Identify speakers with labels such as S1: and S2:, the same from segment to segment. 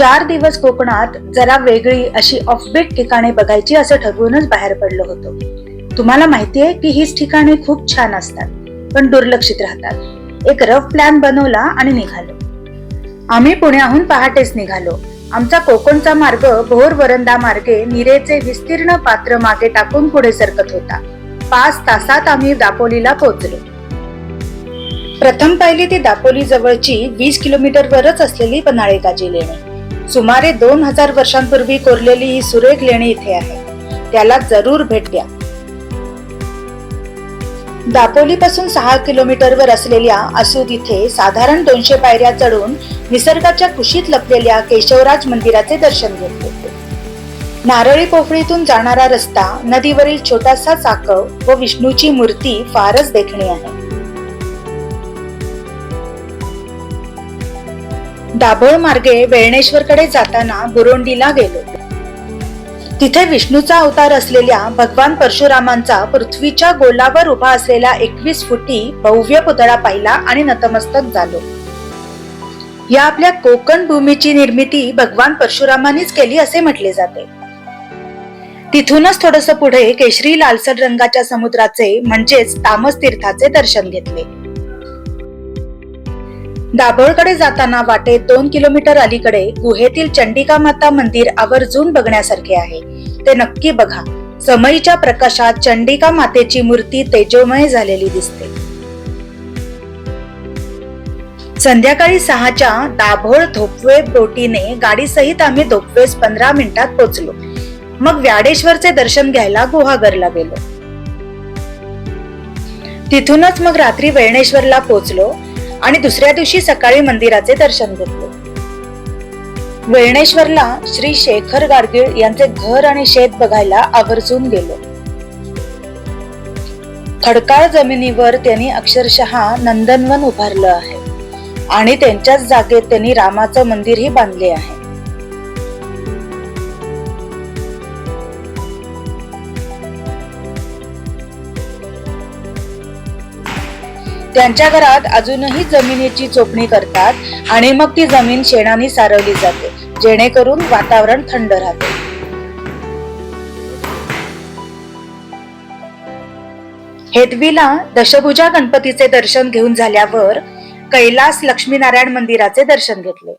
S1: चार दिवस कोकणात जरा वेगळी अशी ऑफबीट ठिकाणे बघायची असं ठरवूनच बाहेर पडलो होतो. तुम्हाला माहितीये की हीच ठिकाणे खूप छान असतात पण दुर्लक्षित राहतात. एक रफ प्लॅन बनवला आणि निघालो. आम्ही पुण्याहून पहाटेच निघालो. आमचा कोकणचा मार्ग भोर वरंदा मार्गे निरेचे विस्तीर्ण पात्र मागे टाकून पुढे सरकत होता. पाच तासात आम्ही दापोलीला पोहोचलो. प्रथम पाहिली ती दापोली जवळची वीस किलोमीटर वरच असलेली पन्हाळे काजी लेणी. सुमारे दोन हजार वर्षांपूर्वी कोरलेली ही सुरेख लेणी इथे आहे. त्याला जरूर भेट द्या. दापोलीपासून सहा किलोमीटर वर असलेल्या असूद इथे साधारण दोनशे पायऱ्या चढून निसर्गाच्या कुशीत लपलेल्या केशवराज मंदिराचे दर्शन घेतले नारळी पोफळीतून जाणारा रस्ता नदीवरील छोटासा चाकव व विष्णूची मूर्ती फारच देखणी आहे. दाभोळ मार्गे वेळणेश्वरकडे जाताना बुरोंडीला गेलो. तिथे विष्णूचा अवतार असलेल्या भगवान परशुरामांचा पृथ्वीच्या गोलावर उभा असलेला एकवीस फुटी भव्य पुतळा पाहिला आणि नतमस्तक झालो. या आपल्या कोकण भूमीची निर्मिती भगवान परशुरामांनीच केली असे म्हटले जाते. तिथूनच थोडस पुढे केशरी लालसर रंगाच्या समुद्राचे म्हणजेच तामस तीर्थाचे दर्शन घेतले. दाभोळकडे जाताना वाटेत दोन किलोमीटर अलीकडे गुहेतील चंडिका माता मंदिर आवर्जून बघण्यासारखे आहे. ते नक्की बघा. समईच्या प्रकाशात चंडिका मातेची मूर्ती तेजोमय झालेली दिसते. संध्याकाळी सहाच्या दाभोळ धोपवे बोटीने गाडीसहित आम्ही धोपवेस पंधरा मिनिटात पोहोचलो. मग व्याडेश्वरचे दर्शन घ्यायला गुहागरला गेलो. तिथूनच मग रात्री वेळणेश्वरला पोहोचलो. आणि दुसऱ्या दिवशी सकाळी मंदिराचे दर्शन घेतले. वेळणेश्वरला श्री शेखर गाडगीळ यांचे घर आणि शेत बघायला आवर्जून गेलो. खडकाळ जमिनीवर त्यांनी अक्षरशः नंदनवन उभारलं आहे आणि त्यांच्याच जागेत त्यांनी रामाचं मंदिरही बांधले आहे. त्यांच्या घरात अजूनही जमिनीची चोपणी करतात आणि मग ती जमीन शेणाने सारवली जाते जेणेकरून वातावरण थंड राहते. हेदवीला दशभुजा गणपतीचे दर्शन घेऊन झाल्यावर कैलास लक्ष्मीनारायण मंदिराचे दर्शन घेतले.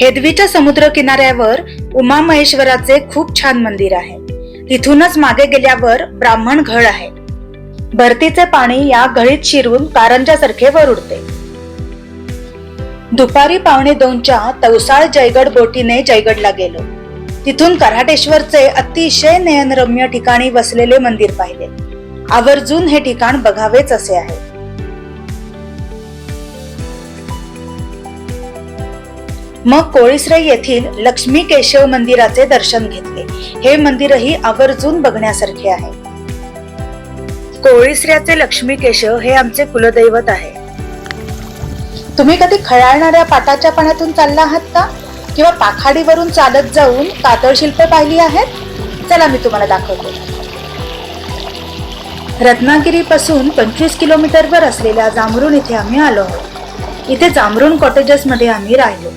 S1: हेदवीच्या समुद्र किनाऱ्यावर उमा महेश्वराचे खूप छान मंदिर आहे. तिथूनच मागे गेल्यावर ब्राह्मण घळ आहे. भरतीचे पाणी या घळीत शिरून कारंजासारखे वर उडते. दुपारी पावणे दोनच्या तवसाळ जयगड बोटीने जयगडला गेलो. तिथून कराटेश्वरचे अतिशय नयनरम्य ठिकाणी वसलेले मंदिर पाहिले. आवर्जून हे ठिकाण बघावेच असे आहे. मग कोळीसराई येथील लक्ष्मी केशव मंदिराचे दर्शन घेतले. हे मंदिरही आवर्जून बघण्यासारखे आहे. कोळीसऱ्याचे लक्ष्मी केशव हे आमचे कुलदैवत आहे. तुम्ही कधी खळाळणाऱ्या पाटाच्या पाण्यातून चालला आहात का? किंवा पाखाडीवरून चालत जाऊन कातळ शिल्प पाहिली आहेत? चला मी तुम्हाला दाखवते. रत्नागिरीपासून पंचवीस किलोमीटर वर असलेल्या जांभरून इथे आम्ही आलो आहोत. इथे जांभरून कॉटेजेस मध्ये आम्ही राहिलो.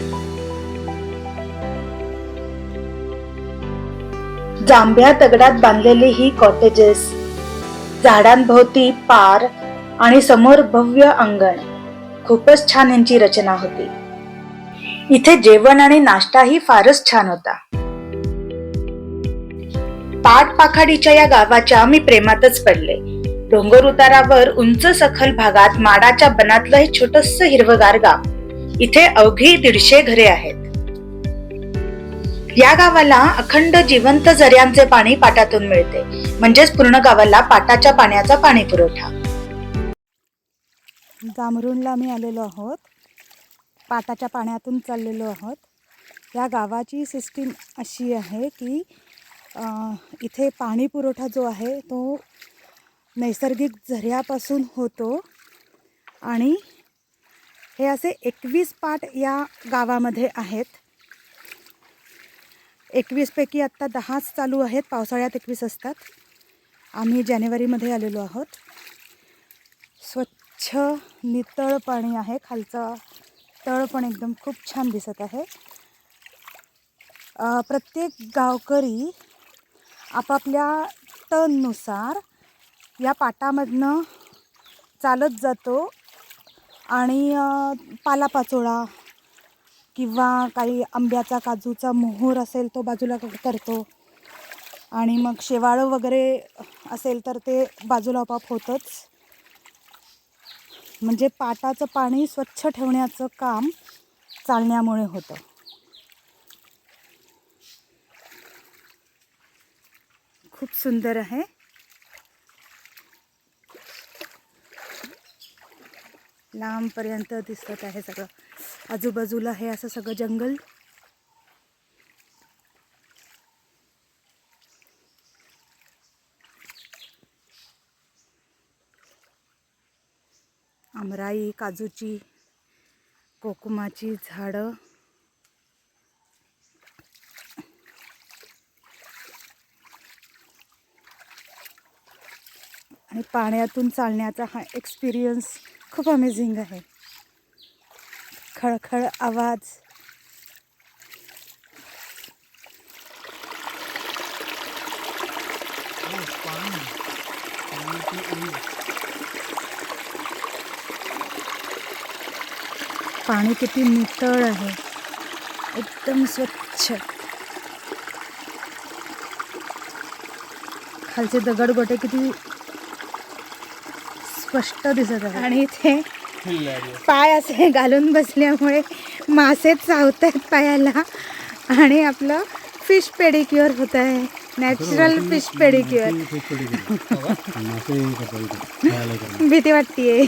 S1: जांभ्या दगडात बांधलेली ही कॉटेजेस झाडांभोवती पार आणि समोर भव्य अंगण. खूपच छान यांची रचना होती. इथे जेवण आणि नाश्ताही फारच छान होता. पाटपाखाडीच्या या गावाच्या मी प्रेमातच पडले. डोंगर उतारावर उंच सखल भागात माडाच्या बनातलं हे छोटस हिरवगार गाव. इथे अवघी दीडशे घरे आहेत. या गावाला अखंड जिवंत झऱ्यांचे पाणी पाटातून मिळते. म्हणजेच पूर्ण गावाला पाटाच्या पाण्याचा पाणी पुरवठा.
S2: जांभरुणला आम्ही आलेलो आहोत. पाटाच्या पाण्यातून चाललेलो आहोत. या गावाची सिस्टीम अशी आहे की इथे पाणी पुरवठा जो आहे तो नैसर्गिक झऱ्यापासून होतो. आणि हे असे एकवीस पाट या गावामध्ये आहेत. एकवीसपैकी आत्ता दहाच चालू आहेत. पावसाळ्यात एकवीस असतात. आम्ही जानेवारीमध्ये आलेलो आहोत. स्वच्छ नितळ पाणी आहे. खालचा तळ पण एकदम खूप छान दिसत आहे. प्रत्येक गावकरी आपापल्या टननुसार या पाटामधनं चालत जातो आणि पालापाचोळा किंवा काही आंब्याचा काजूचा मोहर असेल तो बाजूला करतो. आणि मग शेवाळं वगैरे असेल तर ते बाजूला आपोआप होतंच. म्हणजे पाटाचं पाणी स्वच्छ ठेवण्याचं काम चालण्यामुळे होतं. खूप सुंदर आहे. लांबपर्यंत दिसत आहे सगळं. आजूबाजूला हे असं सगळं जंगल. आमराई काजूची कोकमाची झाडं. आणि पाण्यातून चालण्याचा हा एक्सपिरियन्स खूप अमेझिंग आहे. खळखळ आवाज. पाणी किती नितळ आहे. एकदम स्वच्छ. खालचे दगड गोटे किती स्पष्ट दिसत आहे आणि इथे पाय असे घालून बसल्यामुळे मासे चावत आहेत पायाला. आणि आपलं फिश पेडिक्युअर होत आहे. नॅचरल फिश पेडिक्युअर भीती वाटतीये.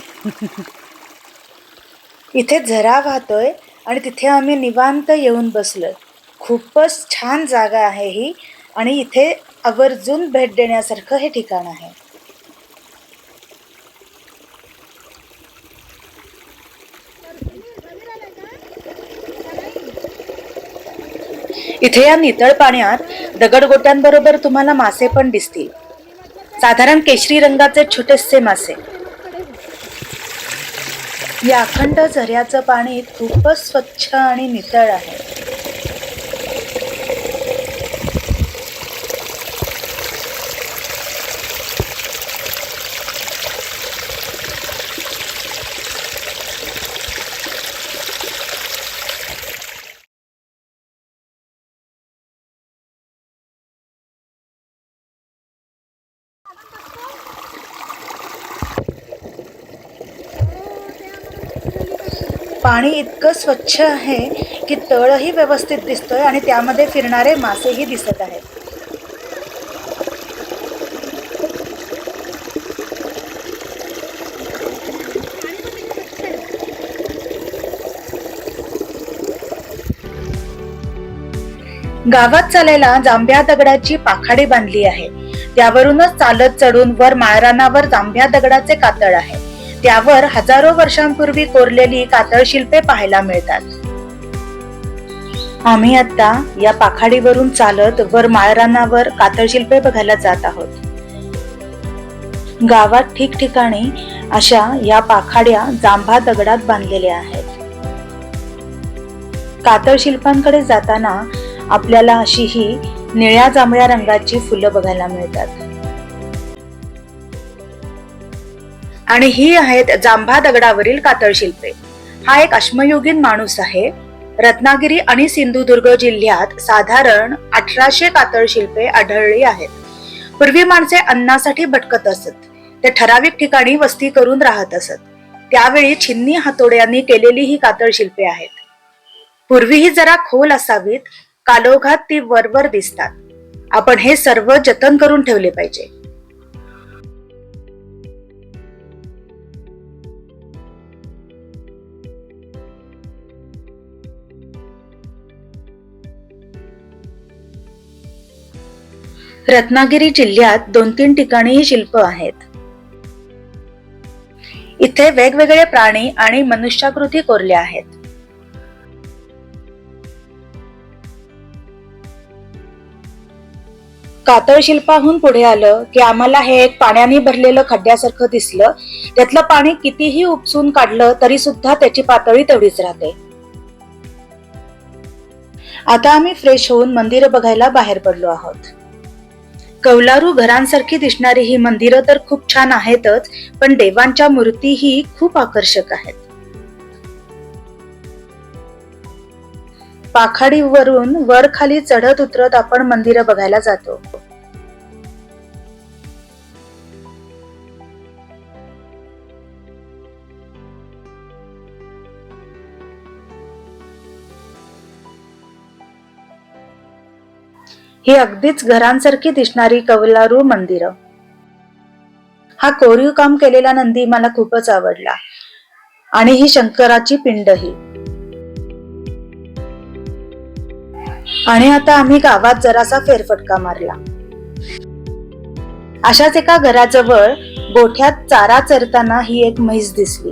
S1: इथे झरा वाहतोय आणि तिथे आम्ही निवांत येऊन बसलोय. खूपच छान जागा आहे ही आणि इथे आवर्जून भेट देण्यासारखं हे ठिकाण आहे. इथे या नितळ पाण्यात दगडगोट्यांबरोबर तुम्हाला मासे पण दिसतील. साधारण केशरी रंगाचे छोटेसे मासे. या अखंड झऱ्याचं पाणी खूपच स्वच्छ आणि नितळ आहे. पाणी इतकं स्वच्छ आहे की तळही व्यवस्थित दिसतोय आणि त्यामध्ये फिरणारे मासेही दिसत आहेत. गावात चालायला जांभ्या दगडाची पाखाडी बांधली आहे. त्यावरूनच चालत चढून वर माळरानावर जांभ्या दगडाचे कातळ आहे. त्यावर हजारो वर्षांपूर्वी कोरलेली कातळ शिल्पे पाहायला मिळतात. आम्ही आता या पाखाडीवरून चालत वर माळरानावर कातळ शिल्पे बघायला जात आहोत. गावात ठिकठिकाणी अशा या पाखाड्या जांभा दगडात बांधलेल्या आहेत. कातळ शिल्पांकडे जाताना आपल्याला अशी ही निळ्या जांभळ्या रंगाची फुलं बघायला मिळतात. आणि ही आहेत जांभा दगडावरील कातळ शिल्पे. हा एक अश्मयुगीन माणूस आहे. रत्नागिरी आणि सिंधुदुर्ग जिल्ह्यात साधारण अठराशे कातळ शिल्पे आढळली आहेत. पूर्वी माणसे अन्नासाठी भटकत असत. ते ठराविक ठिकाणी वस्ती करून राहत असत. त्यावेळी छिन्नी हातोड्यांनी केलेली ही कातळ शिल्पे आहेत. पूर्वी ही जरा खोल असावीत कालोघात ती वरवर दिसतात. आपण हे सर्व जतन करून ठेवले पाहिजे. रत्नागिरी जिल्ह्यात दोन तीन ठिकाणी ही शिल्प आहेत. इथे वेगवेगळे प्राणी आणि मनुष्याकृती कोरल्या आहेत. कातळ शिल्पाहून पुढे आलं की आम्हाला हे एक पाण्याने भरलेलं खड्ड्यासारखं दिसलं. त्यातलं पाणी कितीही उपसून काढलं तरी सुद्धा त्याची पातळी तेवढीच राहते. आता आम्ही फ्रेश होऊन मंदिर बघायला बाहेर पडलो आहोत. कौलारू घरांसारखी दिसणारी ही मंदिरं तर खूप छान आहेतच पण देवांच्या मूर्तीही खूप आकर्षक आहेत. पाखाडीवरून वर खाली चढत उतरत आपण मंदिरं बघायला जातो. ही अगदीच घरांसारखी दिसणारी कवलारू मंदिरं. हा कोरीव काम केलेला नंदी मला खूपच आवडला. आणि ही शंकराची पिंडही. आणि आता आम्ही गावात जरासा फेरफटका मारला. अशाच एका घराजवळ गोठ्यात चारा चरताना ही एक म्हैस दिसली.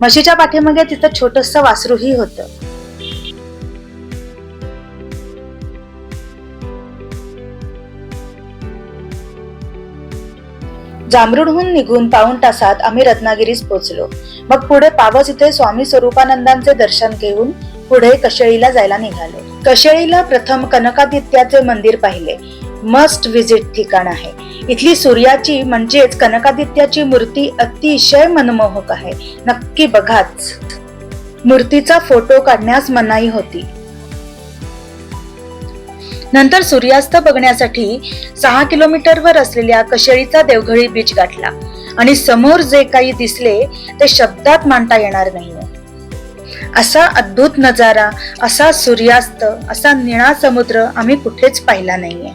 S1: म्हशीच्या पाठीमागे तिथं छोटस वासरूही होतं. जांभरुडहून निघून पाऊण तासात आम्ही रत्नागिरीस पोहोचलो. मग पुढे पावस इथे स्वामी स्वरूपानंदांचे दर्शन घेऊन पुढे कशेळीला जायला निघालो. कशेळीला प्रथम कनकादित्याचे मंदिर पाहिले. मस्ट विजिट ठिकाण आहे. इथली सूर्याची म्हणजेच कनकादित्याची मूर्ती अतिशय मनमोहक आहे. नक्की बघाच. मूर्तीचा फोटो काढण्यास मनाई होती. नंतर सूर्यास्त बघण्यासाठी सहा किलोमीटरवर असलेल्या कशेळीचा देवघळी बीच गाठला. आणि समोर जे काही दिसले ते शब्दात मांडता येणार नाहीये. असा अद्भुत नजारा असा सूर्यास्त असा निळा समुद्र आम्ही कुठेच पाहिला नाहीये.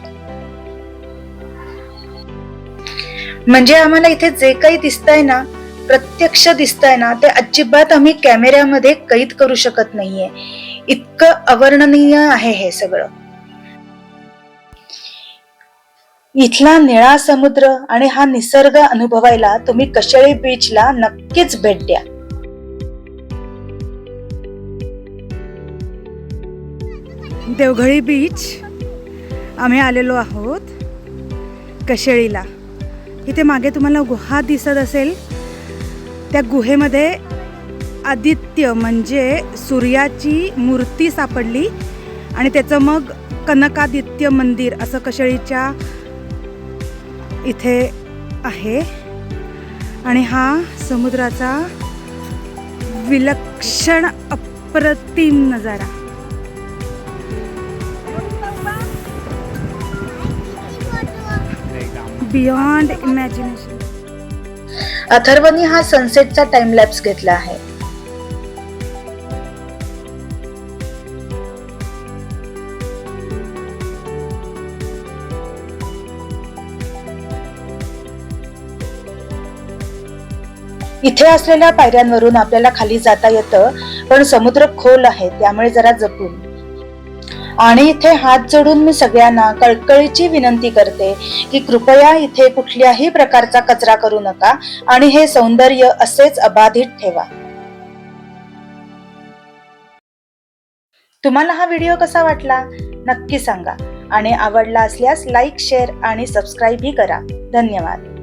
S1: म्हणजे आम्हाला इथे जे काही दिसतंय ना प्रत्यक्ष दिसतंय ना ते अजिबात आम्ही कॅमेऱ्यामध्ये कैद करू शकत नाहीये. इतकं अवर्णनीय आहे हे सगळं. इथला निळा समुद्र आणि हा निसर्ग अनुभवायला तुम्ही कशेळी बीचला नक्कीच भेट द्या.
S2: देवघळी बीच आम्ही आलेलो आहोत कशेळीला. इथे मागे तुम्हाला गुहा दिसत असेल. त्या गुहेमध्ये आदित्य म्हणजे सूर्याची मूर्ती सापडली आणि त्याचं मग कनकादित्य मंदिर असं कशेळीच्या इथे आहे. आणि हा समुद्राचा विलक्षण अप्रतिम नजारा. बियॉन्ड इमॅजिनेशन
S1: अथर्वनी हा सनसेटचा टाइम लॅप्स घेतला आहे. उभ्या असलेल्या पायऱ्यांवरून आपल्याला खाली जाता येतं पण समुद्र खोल आहे त्यामुळे जरा जपून. आणि इथे हात जोडून मी सगळ्यांना कळकळीची विनंती करते की कृपया इथे कुठल्याही प्रकारचा कचरा करू नका आणि हे सौंदर्य असेच अबाधित ठेवा. तुम्हाला हा व्हिडिओ कसा वाटला? नक्की सांगा. आणि आवडला असल्यास लाईक शेअर आणि सबस्क्राईबही करा. धन्यवाद.